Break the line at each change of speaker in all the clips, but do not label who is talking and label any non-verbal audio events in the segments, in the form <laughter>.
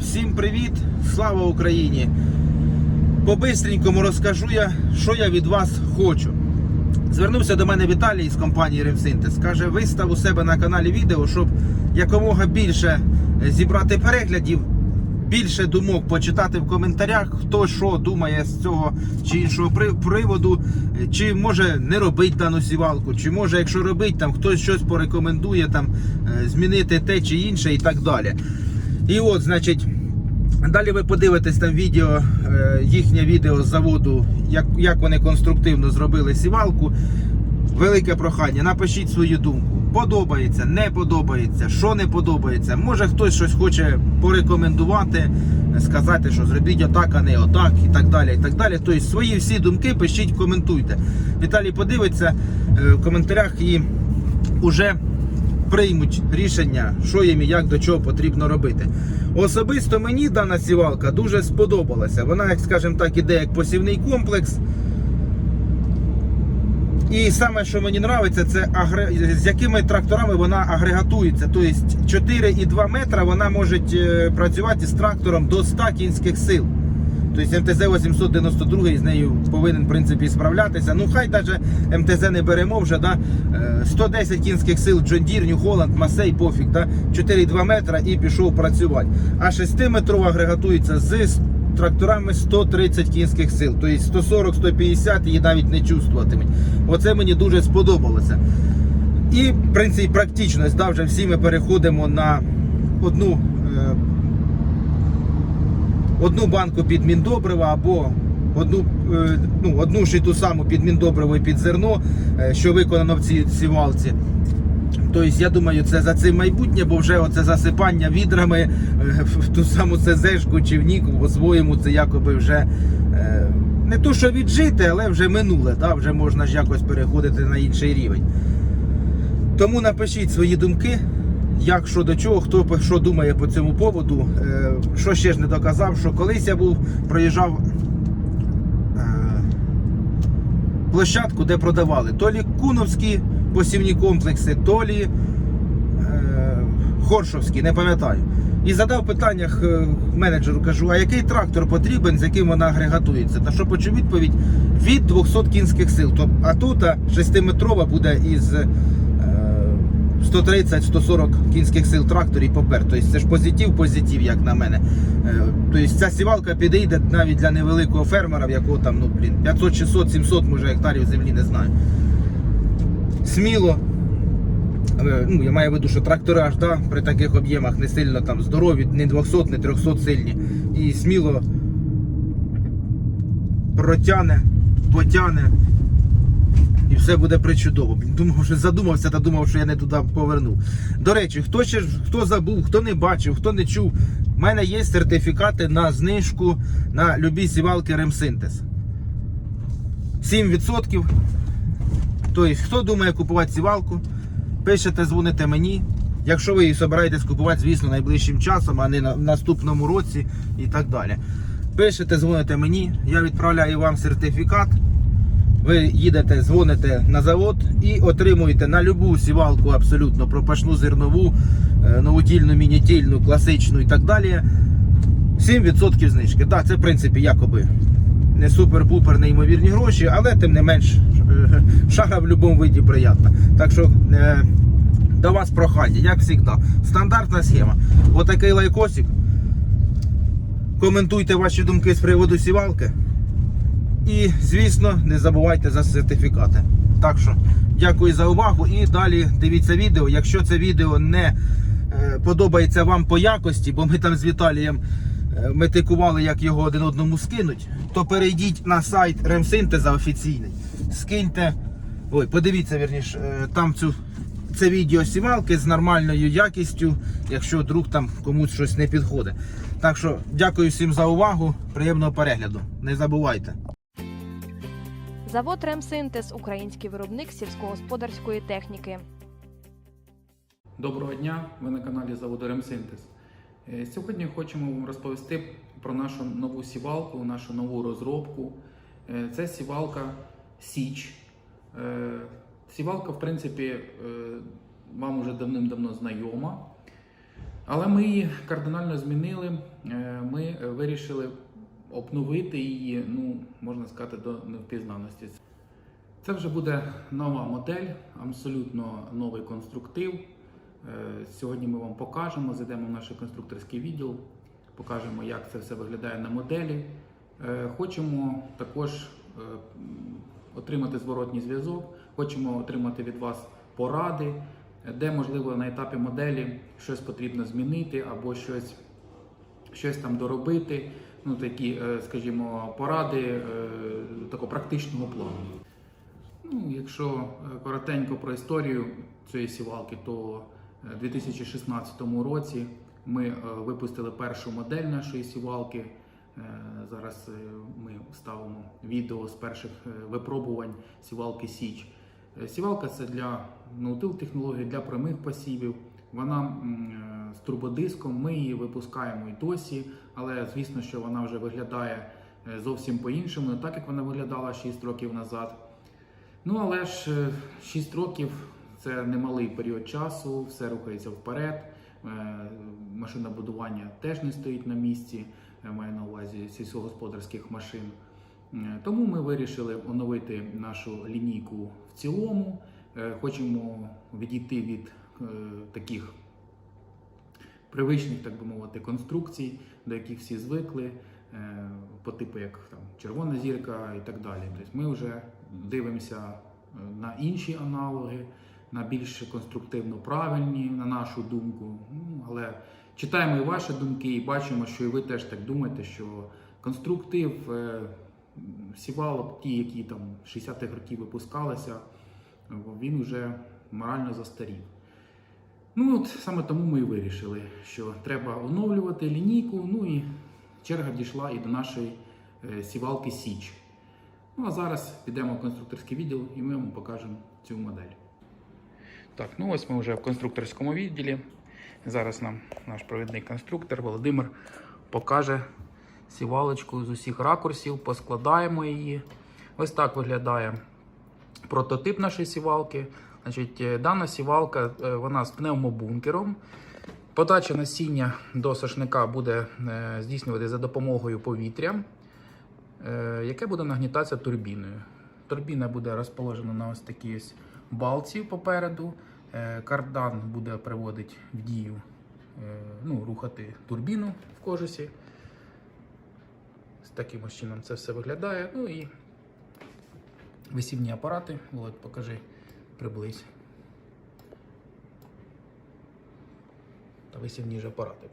Всім привіт! Слава Україні! По-бистренькому розкажу я, що я від вас хочу. Звернувся до мене Віталій з компанії Ремсинтез. Каже, вистав у себе на каналі відео, щоб якомога більше е, зібрати переглядів, більше думок почитати в коментарях, хто що думає з цього чи іншого приводу, е, чи може не робить дану сівалку, чи може, якщо робить, там хтось щось порекомендує там е, змінити те чи інше і так далі. І от, значить. Далі ви подивитесь там відео, е, їхнє відео з заводу, як, як вони конструктивно зробили сівалку. Велике прохання, напишіть свою думку. Подобається, не подобається, що не подобається. Може хтось щось хоче порекомендувати, сказати, що зробіть отак, а не отак, і так далі. і так далі. Тобто свої всі думки пишіть, коментуйте. Віталій подивиться е, в коментарях і уже приймуть рішення, що їм і як до чого потрібно робити. Особисто мені дана сівалка дуже сподобалася. Вона, як скажімо так, іде як посівний комплекс. І саме, що мені подобається, це з якими тракторами вона агрегатується. Тобто 4,2 метра вона може е, працювати з трактором до 100 кінських сил. Тобто МТЗ 892 з нею повинен в принципі справлятися. Ну хай навіть МТЗ не беремо вже. Да? Е, 110 кінських сил John Deere, New Holland, Масей, пофіг. Да? 4,2 метра і пішов працювати. А 6-метрова агрегатується з тракторами 130 кінських сил. Тобто 140-150 її навіть не чувствуватимуть. Оце мені дуже сподобалося. І в принципі практичність, да, вже всі ми переходимо на одну. Одну банку під міндобрива або одну, е, ну, одну ж і ту саму під міндобриво і під зерно, е, що виконано в цій сівалці. Тобто, я думаю, це за цим майбутнє, бо вже оце засипання відрами е, в ту саму ЦЗшку чи в Ніку по-своєму це якоби вже не то, що віджити, але вже минуле. Да? Вже можна ж якось переходити на інший рівень. Тому напишіть свої думки, як що до чого, хто що думає по цьому поводу. Е, Що ще ж не доказав, що колись я був, проїжджав е, площадку, де продавали то лі куновські посівні комплекси, то лі е, хоршовські, не пам'ятаю. І задав питання менеджеру, кажу, а який трактор потрібен, з яким вона агрегатується? На що почув відповідь від 200 кінських сил. Тоб- А тут 6-метрова буде із 130-140 кінських сил трактор і попер. Тобто це ж позитив, позитив, як на мене. Е, Тобто ця сівалка підійде навіть для невеликого фермера, в якого там, ну блін, 500, 600, 700 може гектарів землі, не знаю. Сміло. Е, Ну, я маю в виду, що трактори да, при таких об'ємах не сильно там здорові, не 200, не 300 сильні. І сміло протяне, потяне. І все буде причудово. Думав, що задумався та думав, що я не туди повернув. До речі, хто ще хто забув, хто не бачив, хто не чув, в мене є сертифікати на знижку на любі сівалки Ремсинтез. 7%. Тобто, хто думає купувати сівалку, пишете, дзвоните мені. Якщо ви її збираєтесь купувати, звісно, найближчим часом, а не на наступному році і так далі. Пишете, дзвоните мені, я відправляю вам сертифікат. Ви їдете, дзвоните на завод і отримуєте на любу сівалку абсолютно пропашну зернову, е, новотільну, мінітільну, класичну і так далі. 7% знижки. Так, це в принципі якоби не супер-пупер неймовірні гроші, але тим не менш <laughs> шара в будь-якому виді приємна. Так що е, до вас прохання, як завжди. Стандартна схема. Отакий лайкосик. Коментуйте ваші думки з приводу сівалки. І, звісно, не забувайте за сертифікати. Так що, дякую за увагу і далі дивіться відео. Якщо це відео не е, подобається вам по якості, бо ми там з Віталієм е, метикували, як його один одному скинуть, то перейдіть на сайт Ремсинтеза офіційний. Скиньте. Ой, подивіться, вірніш, е, там цю. Це відео сівалки з нормальною якістю, якщо вдруг там комусь щось не підходить. Так що дякую всім за увагу. Приємного перегляду. Не забувайте.
Завод Ремсинтез український виробник сільськогосподарської техніки.
Доброго дня! Ви на каналі заводу Ремсинтез. Е, Сьогодні хочемо вам розповісти про нашу нову сівалку, нашу нову розробку. Е, Це сівалка Січ. Е, Сівалка, в принципі, вам уже давним-давно знайома. Але ми її кардинально змінили. Ми вирішили обновити її, ну, можна сказати, до невпізнаності. Це вже буде нова модель, абсолютно новий конструктив. Е, Сьогодні ми вам покажемо, зайдемо в наш конструкторський відділ, покажемо, як це все виглядає на моделі. Е, Хочемо також е, отримати зворотній зв'язок, хочемо отримати від вас поради, де можливо на етапі моделі щось потрібно змінити або щось, щось там доробити. Ну, такі, е, скажімо, поради е, такого практичного плану. Ну, якщо е, коротенько про історію цієї сівалки, то у 2016 році ми випустили першу модель нашої сівалки. Зараз ми ставимо відео з перших випробувань сівалки Січ. Сівалка це для ноутил технології, для прямих посівів. Вона е, з турбодиском. Ми її випускаємо і досі, але звісно, що вона вже виглядає е, зовсім по-іншому, не так як вона виглядала 6 років назад. Ну але ж е, 6 років це немалий період часу, все рухається вперед. Е, Машинобудування теж не стоїть на місці, е, маю на увазі сільськогосподарських машин. Е, Тому ми вирішили оновити нашу лінійку в цілому. Е, Хочемо відійти від е, таких привичних, так би мовити, конструкцій, до яких всі звикли, е, по типу як там червона зірка і так далі. Тобто ми вже дивимося е, на інші аналоги, на більш конструктивно правильні, на нашу думку. Ну, але читаємо і ваші думки, і бачимо, що і ви теж так думаєте, що конструктив е, сівалок, ті, які там 60-х років випускалися, він вже морально застарів. Ну от саме тому ми і вирішили, що треба оновлювати лінійку. Ну і черга дійшла і до нашої е, сівалки Січ. Ну а зараз підемо в конструкторський відділ і ми вам покажемо цю модель. Так, ну ось ми вже в конструкторському відділі. Зараз нам наш провідний конструктор Володимир покаже сівалочку з усіх ракурсів, поскладаємо її. Ось так виглядає прототип нашої сівалки. Значить, е, дана сівалка е, вона з пневмобункером. Подача насіння до сошника буде е, здійснювати за допомогою повітря, яке буде нагнітатися турбіною. Турбіна буде розположена на ось такій ось балці попереду. Кардан буде приводити в дію, ну, рухати турбіну в кожусі. З таким чином це все виглядає. Ну і висівні апарати. Володь, покажи, приблизь. Та висівні ж апарати.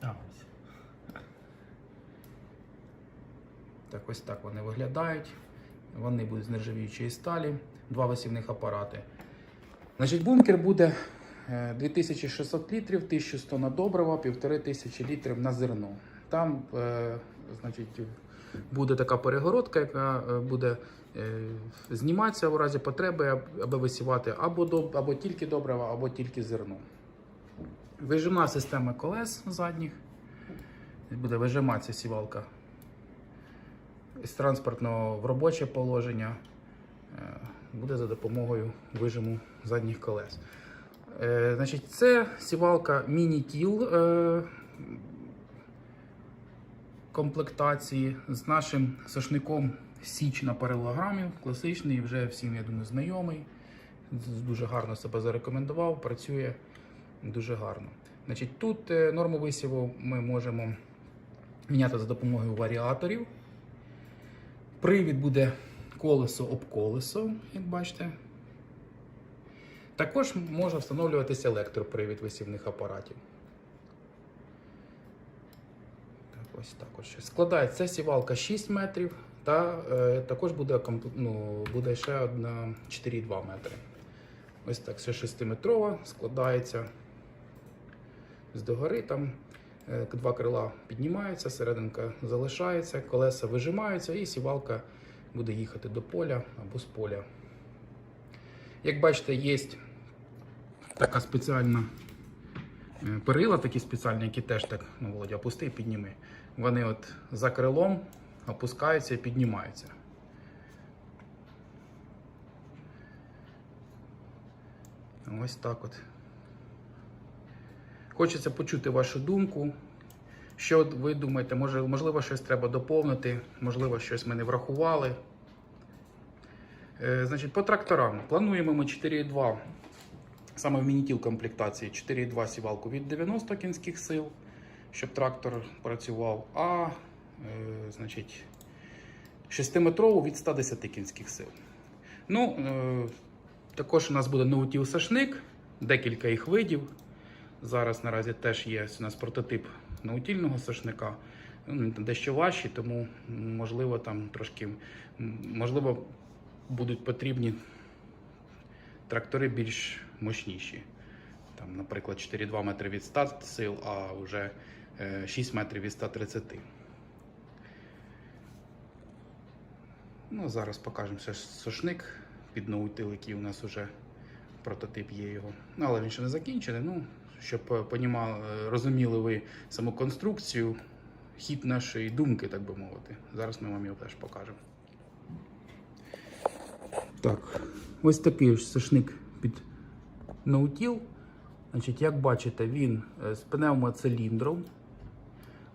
А, ось.
Так, ось так вони виглядають. Вони будуть з нержавіючої сталі, два висівних апарати. Значить, бункер буде е, 2600 літрів, 1100 на добрива, 1500 літрів на зерно. Там, е, значить, буде така перегородка, яка е, буде е, зніматися в разі потреби, аби висівати або, доб- або тільки добрива, або тільки зерно. Вижимна система колес задніх. Буде вижиматися сівалка з транспортного в робоче положення е, буде за допомогою вижиму задніх колес. Е, Значить, це сівалка міні-кіл е, комплектації з нашим сошником Січ на паралограмі, класичний, вже всім, я думаю, знайомий. Дуже гарно себе зарекомендував, працює дуже гарно. Значить, тут е, норму висіву ми можемо міняти за допомогою варіаторів. Привід буде колесо об колесо, як бачите. Також може встановлюватися електропривід висівних апаратів. Так, ось так ось. Складається сівалка 6 метрів, та е, також буде, ну, буде ще одна 4,2 метри. Ось так, все 6-метрова складається з догори. Там е, два крила піднімаються, серединка залишається, колеса вижимаються і сівалка буде їхати до поля або з поля. Як бачите, є така спеціальна е, перила, такі спеціальні, які теж так, ну, Володя, опусти і підніми. Вони от за крилом опускаються і піднімаються. Ось так от. Хочеться почути вашу думку. Що ви думаєте, може, можливо, щось треба доповнити, можливо, щось ми не врахували. Е, значить, по тракторам плануємо ми 4,2, саме в мінітіл комплектації 4,2 сівалку від 90 кінських сил, щоб трактор працював, а значить, 6-метрову від 110 кінських сил. Ну, е, також у нас буде ноутіл сашник, декілька їх видів. Зараз наразі теж є у нас прототип наутільного сашника. Ну, Дещо важчі, тому можливо там трошки можливо будуть потрібні трактори більш мощніші. Там, наприклад, 4,2 метри від 100 сил, а вже е, 6 метрів від 130. Ну, зараз покажемо сушник під наутил, який у нас вже прототип є його. Ну, але він ще не закінчений. Ну, щоб е, понімали, е, розуміли ви саму конструкцію, хід нашої думки, так би мовити. Зараз ми вам його теж покажемо. Так, ось такий ось сушник під наутіл. Значить, як бачите, він е, з пневмоциліндром.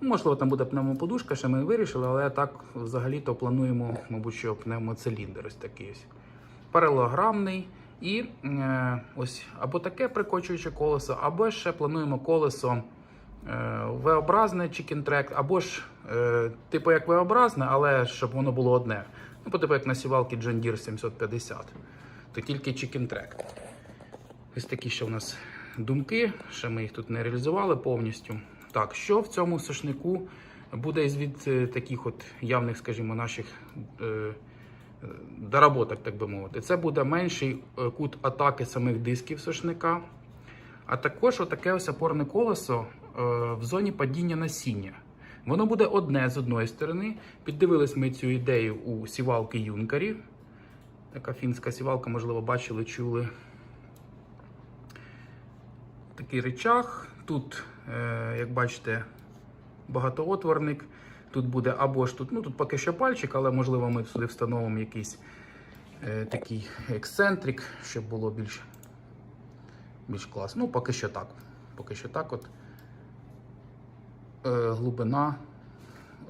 Можливо, там буде пневмоподушка, ще ми вирішили, але так взагалі-то плануємо, мабуть, що пневмоциліндр ось такий ось. Паралограмний. І е, ось або таке прикочуюче колесо, або ще плануємо колесо е, V-образне Chicken Track, або ж е, типу як V-образне, але щоб воно було одне. Ну, по типу як на сівалки John Deere 750, то тільки Chicken Track. Ось такі ще у нас думки, ще ми їх тут не реалізували повністю. Так, що в цьому сушнику буде від е, таких от явних, скажімо, наших е, е, доработок, так би мовити. Це буде менший кут атаки самих дисків сушника, а також отаке ось опорне колесо в зоні падіння насіння. Воно буде одне з одної сторони. Піддивились ми цю ідею у сівалки Юнкарі. Така фінська сівалка, можливо, бачили, чули. Такий речах. Тут, е, як бачите, багатоотворник. Тут буде або ж тут, ну тут поки що пальчик, але можливо ми сюди встановимо якийсь е, такий ексцентрик, щоб було більш, більш класно. Ну, поки що так. Поки що так от. Е, глибина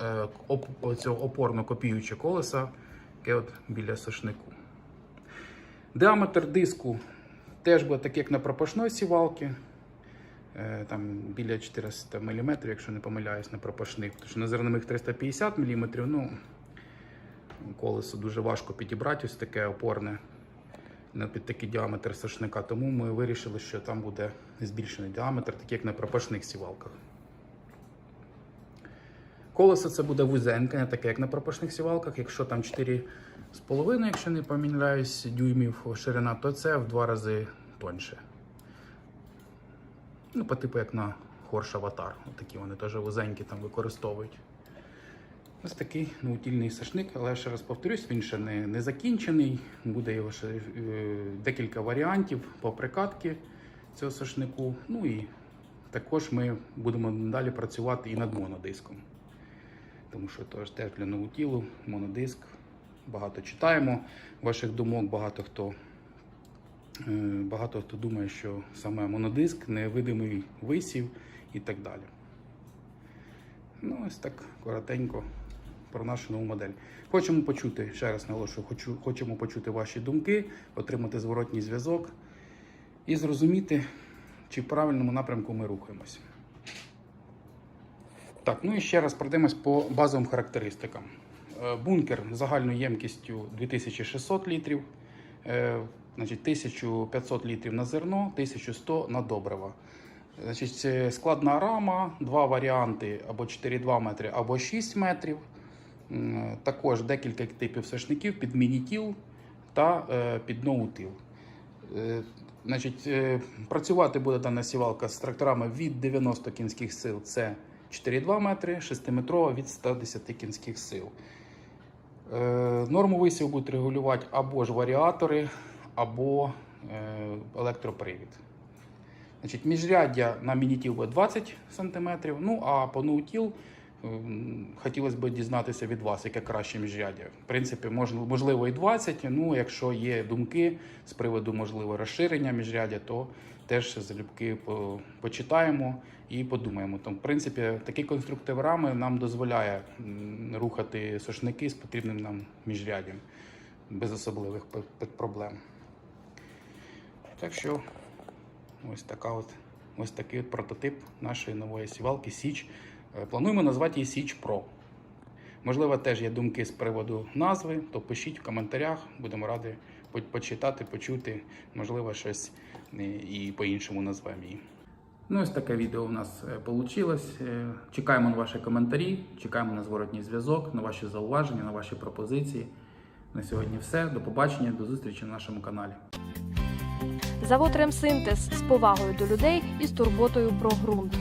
е, оп, цього опорно-копіюче колеса, яке от біля сошнику. Діаметр диску теж буде так, як на пропашної сівалки. Е, Там біля 400 мм, якщо не помиляюсь, на пропашних. Тому що на зернових 350 мм, ну, колесо дуже важко підібрати, ось таке опорне під такий діаметр сошника. Тому ми вирішили, що там буде збільшений діаметр, так як на пропашних сівалках. Колесо це буде вузеньке, не таке, як на пропашних сівалках. Якщо там 4,5, якщо не помиляюсь, дюймів ширина, то це в два рази тоньше. Ну, по типу як на Хорш Аватар. Такі вони теж вузенькі там використовують. Ось такий наутільний сашник, але я ще раз повторюсь, він ще не, не закінчений. Буде його ще е, декілька варіантів по прикатки цього сашнику. Ну і також ми будемо далі працювати і над монодиском. Тому що теж теж для наутілу, монодиск. Багато читаємо ваших думок, багато хто Багато хто думає, що саме монодиск невидимий висів і так далі. Ну, ось так коротенько про нашу нову модель. Хочемо почути, ще раз наголошую, хочу, хочемо почути ваші думки, отримати зворотній зв'язок і зрозуміти, чи в правильному напрямку ми рухаємось. Так, ну і ще раз пройдемось по базовим характеристикам. Е, Бункер загальною ємкістю 2600 літрів. Е, Значить, 1500 літрів на зерно, 1100 на добрива. Значить, складна рама, два варіанти або 4,2 метри, або 6 метрів. Також декілька типів сошників під мінітіл та е, під ноутіл. Е, Значить, е, працювати буде дана сівалка з тракторами від 90 кінських сил. Це 4,2 метри, 6-метрова від 110 кінських сил. Е, Норму висіву будуть регулювати або ж варіатори, або е, електропривід. Значить, міжряддя на мінітіл буде 20 см, ну а по ноутіл хотілося б дізнатися від вас, яке краще міжряддя. В принципі, можливо і 20, ну якщо є думки з приводу можливо розширення міжряддя, то теж залюбки почитаємо і подумаємо. Тому, в принципі, такий конструктив рами нам дозволяє рухати сошники з потрібним нам міжряддям без особливих проблем. Так що ось така от. Ось такий от прототип нашої нової сівалки Січ. Е, Плануємо назвати її Січ Pro. Можливо, теж є думки з приводу назви, то пишіть в коментарях, будемо раді почитати, почути, можливо, щось е, і по-іншому назвемо її.
Ну, ось таке відео у нас вийшло. Чекаємо на ваші коментарі, чекаємо на зворотній зв'язок, на ваші зауваження, на ваші пропозиції. На сьогодні все. До побачення, до зустрічі на нашому каналі.
Завод Ремсинтез з повагою до людей і з турботою про ґрунт.